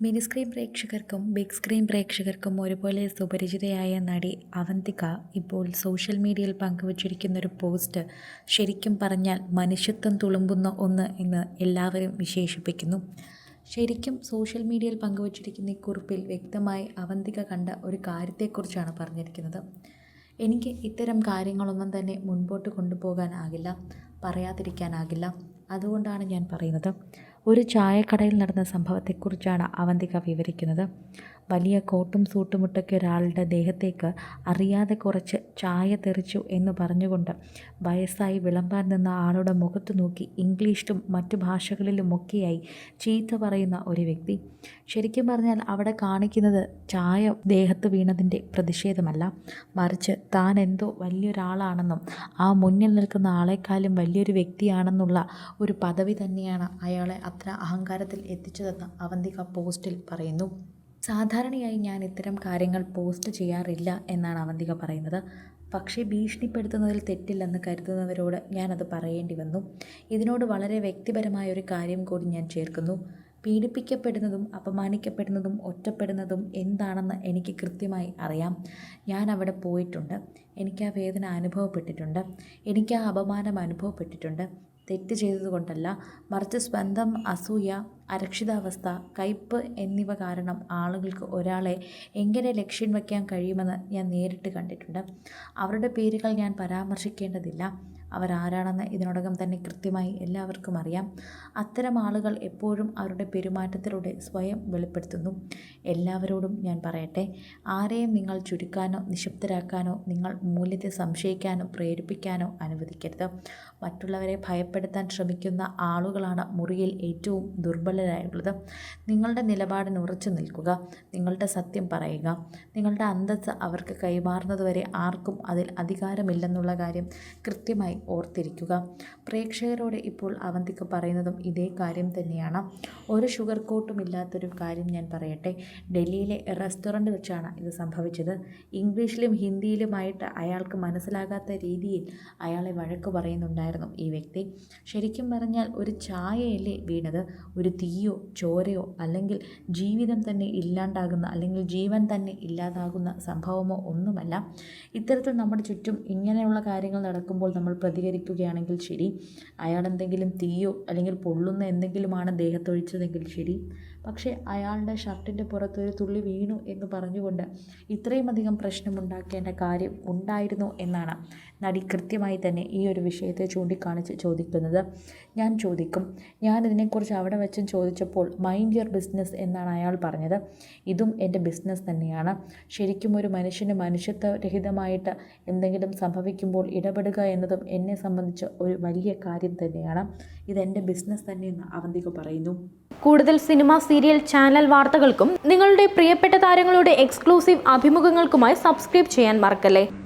Mini screen പ്രേക്ഷകർക്കും big screen പ്രേക്ഷകർക്കും ഒരുപോലെ സുപരിചിതയായ നടി അവന്തിക ഇപ്പോൾ സോഷ്യൽ മീഡിയയിൽ പങ്കുവച്ചിരിക്കുന്ന ഒരു പോസ്റ്റ് ശരിക്കും പറഞ്ഞാൽ മനുഷ്യത്വം തുളുമ്പുന്ന ഒന്ന് എന്ന് എല്ലാവരും വിശേഷിപ്പിക്കുന്നു. ശരിക്കും സോഷ്യൽ മീഡിയയിൽ പങ്കുവച്ചിരിക്കുന്ന ഈ കുറിപ്പിൽ വ്യക്തമായി അവന്തിക കണ്ട ഒരു കാര്യത്തെക്കുറിച്ചാണ് പറഞ്ഞിരിക്കുന്നത്. എനിക്ക് ഇത്തരം കാര്യങ്ങളൊന്നും തന്നെ മുൻപോട്ട് കൊണ്ടുപോകാനാകില്ല പറയാതിരിക്കാനാകില്ല. അതുകൊണ്ടാണ് ഞാൻ പറയുന്നത്. ഒരു ചായക്കടയിൽ നടന്ന സംഭവത്തെക്കുറിച്ചാണ് അവന്തിക വിവരിക്കുന്നത്. വലിയ കോട്ടും സൂട്ടുമുട്ടൊക്കെ ഒരാളുടെ ദേഹത്തേക്ക് അറിയാതെ കുറച്ച് ചായ തെറിച്ചു എന്ന് പറഞ്ഞുകൊണ്ട് വയസ്സായി വിളമ്പാൻ നിന്ന ആളുടെ മുഖത്ത് നോക്കി ഇംഗ്ലീഷിലും മറ്റു ഭാഷകളിലുമൊക്കെയായി ചീത്ത പറയുന്ന ഒരു വ്യക്തി. ശരിക്കും പറഞ്ഞാൽ അവിടെ കാണിക്കുന്നത് ചായ ദേഹത്ത് വീണതിന്റെ പ്രതിഷേധമല്ല. മറിച്ച് താൻ എന്തോ വലിയൊരാളാണെന്നും ആ മുന്നിൽ നിൽക്കുന്ന ആളെക്കാളും വലിയൊരു വ്യക്തിയാണെന്നുള്ള ഒരു പദവി തന്നെയാണ് അയാളെ അത്ര അഹങ്കാരത്തിൽ എത്തിച്ചതെന്ന് അവന്തിക പോസ്റ്റിൽ പറയുന്നു. സാധാരണയായി ഞാൻ ഇത്തരം കാര്യങ്ങൾ പോസ്റ്റ് ചെയ്യാറില്ല എന്നാണ് അവന്തിക പറയുന്നത്. പക്ഷേ ഭീഷണിപ്പെടുത്തുന്നതിൽ തെറ്റില്ലെന്ന് കരുതുന്നവരോട് ഞാനത് പറയേണ്ടി വന്നു. ഇതിനോട് വളരെ വ്യക്തിപരമായ ഒരു കാര്യം കൂടി ഞാൻ ചേർക്കുന്നു. പീഡിപ്പിക്കപ്പെടുന്നതും അപമാനിക്കപ്പെടുന്നതും ഒറ്റപ്പെടുന്നതും എന്താണെന്ന് എനിക്ക് കൃത്യമായി അറിയാം. ഞാൻ അവിടെ പോയിട്ടുണ്ട്. എനിക്ക് ആ വേദന അനുഭവപ്പെട്ടിട്ടുണ്ട്. എനിക്ക് ആ അപമാനം അനുഭവപ്പെട്ടിട്ടുണ്ട്. തെറ്റ് ചെയ്തതുകൊണ്ടല്ല മറിച്ച് സ്വന്തം അസൂയ അരക്ഷിതാവസ്ഥ കയ്പ് എന്നിവ കാരണം ആളുകൾക്ക് ഒരാളെ എങ്ങനെ ലക്ഷ്യം വയ്ക്കാൻ കഴിയുമെന്ന് ഞാൻ നേരിട്ട് കണ്ടിട്ടുണ്ട്. അവരുടെ പേരുകൾ ഞാൻ പരാമർശിക്കേണ്ടതില്ല. അവരാരാണെന്ന് ഇതിനോടകം തന്നെ കൃത്യമായി എല്ലാവർക്കും അറിയാം. അത്തരം ആളുകൾ എപ്പോഴും അവരുടെ പെരുമാറ്റത്തിലൂടെ സ്വയം വെളിപ്പെടുത്തുന്നു. എല്ലാവരോടും ഞാൻ പറയട്ടെ ആരെയും നിങ്ങൾ ചുരുക്കാനോ നിശബ്ദരാക്കാനോ നിങ്ങൾ മൂല്യത്തെ സംശയിക്കാനോ പ്രേരിപ്പിക്കാനോ അനുവദിക്കരുത്. മറ്റുള്ളവരെ ഭയപ്പെടുത്താൻ ശ്രമിക്കുന്ന ആളുകളാണ് മുറിയിൽ ഏറ്റവും ദുർബലരായുള്ളത്. നിങ്ങളുടെ നിലപാടിന് ഉറച്ചു നിൽക്കുക നിങ്ങളുടെ സത്യം പറയുക നിങ്ങളുടെ അന്തസ്സ് അവർക്ക് കൈമാറുന്നതുവരെ ആർക്കും അതിൽ അധികാരമില്ലെന്നുള്ള കാര്യം കൃത്യമായി ഓർത്തിരിക്കുക. പ്രേക്ഷകരോട് ഇപ്പോൾ അവന്തിക്ക് പറയുന്നതും ഇതേ കാര്യം തന്നെയാണ്. ഒരു ഷുഗർ കോട്ടും ഇല്ലാത്തൊരു കാര്യം ഞാൻ പറയട്ടെ. ഡൽഹിയിലെ റെസ്റ്റോറന്റ് വെച്ചാണ് ഇത് സംഭവിച്ചത്. ഇംഗ്ലീഷിലും ഹിന്ദിയിലുമായിട്ട് അയാൾക്ക് മനസ്സിലാകാത്ത രീതിയിൽ അയാളെ വഴക്ക് പറയുന്നുണ്ടായിരുന്നു ഈ വ്യക്തി. ശരിക്കും പറഞ്ഞാൽ ഒരു ചായയല്ലേ വീണത്? ഒരു തീയോ ചോരയോ അല്ലെങ്കിൽ ജീവിതം തന്നെ ഇല്ലാണ്ടാകുന്ന അല്ലെങ്കിൽ ജീവൻ തന്നെ ഇല്ലാതാകുന്ന സംഭവമോ ഒന്നുമല്ല. ഇത്തരത്തിൽ നമ്മുടെ ചുറ്റും ഇങ്ങനെയുള്ള കാര്യങ്ങൾ നടക്കുമ്പോൾ നമ്മൾ പ്രതികരിക്കുകയാണെങ്കിൽ ശരി. അയാൾ എന്തെങ്കിലും തീയോ അല്ലെങ്കിൽ പൊള്ളുന്ന എന്തെങ്കിലുമാണ് ദേഹത്തൊഴിച്ചതെങ്കിൽ ശരി. പക്ഷേ അയാളുടെ ഷർട്ടിന്റെ പുറത്തൊരു തുള്ളി വീണു എന്ന് പറഞ്ഞുകൊണ്ട് ഇത്രയും അധികം പ്രശ്നമുണ്ടാക്കേണ്ട കാര്യം ഉണ്ടായിരുന്നു എന്നാണ് നടി കൃത്യമായി തന്നെ ഈ ഒരു വിഷയത്തെ ചൂണ്ടിക്കാണിച്ച് ചോദിക്കുന്നത്. ഞാൻ ചോദിക്കും. ഞാൻ ഇതിനെക്കുറിച്ച് അവിടെ വെച്ചും ചോദിച്ചപ്പോൾ മൈൻഡ് യുവർ ബിസിനസ് എന്നാണ് അയാൾ പറഞ്ഞത്. ഇതും എന്റെ ബിസിനസ് തന്നെയാണ്. ശരിക്കും ഒരു മനുഷ്യന് മനുഷ്യത്വരഹിതമായിട്ട് എന്തെങ്കിലും സംഭവിക്കുമ്പോൾ ഇടപെടുക എന്നതും എന്നെ സംബന്ധിച്ച ഒരു വലിയ കാര്യം തന്നെയാണ്. ഇത് എന്റെ ബിസിനസ് തന്നെയെന്ന് അവന്തിക പറയുന്നു. കൂടുതൽ സിനിമ സീരിയൽ ചാനൽ വാർത്തകൾക്കും നിങ്ങളുടെ പ്രിയപ്പെട്ട താരങ്ങളുടെ എക്സ്ക്ലൂസീവ് അഭിമുഖങ്ങൾക്കുമായി സബ്സ്ക്രൈബ് ചെയ്യാൻ മറക്കല്ലേ?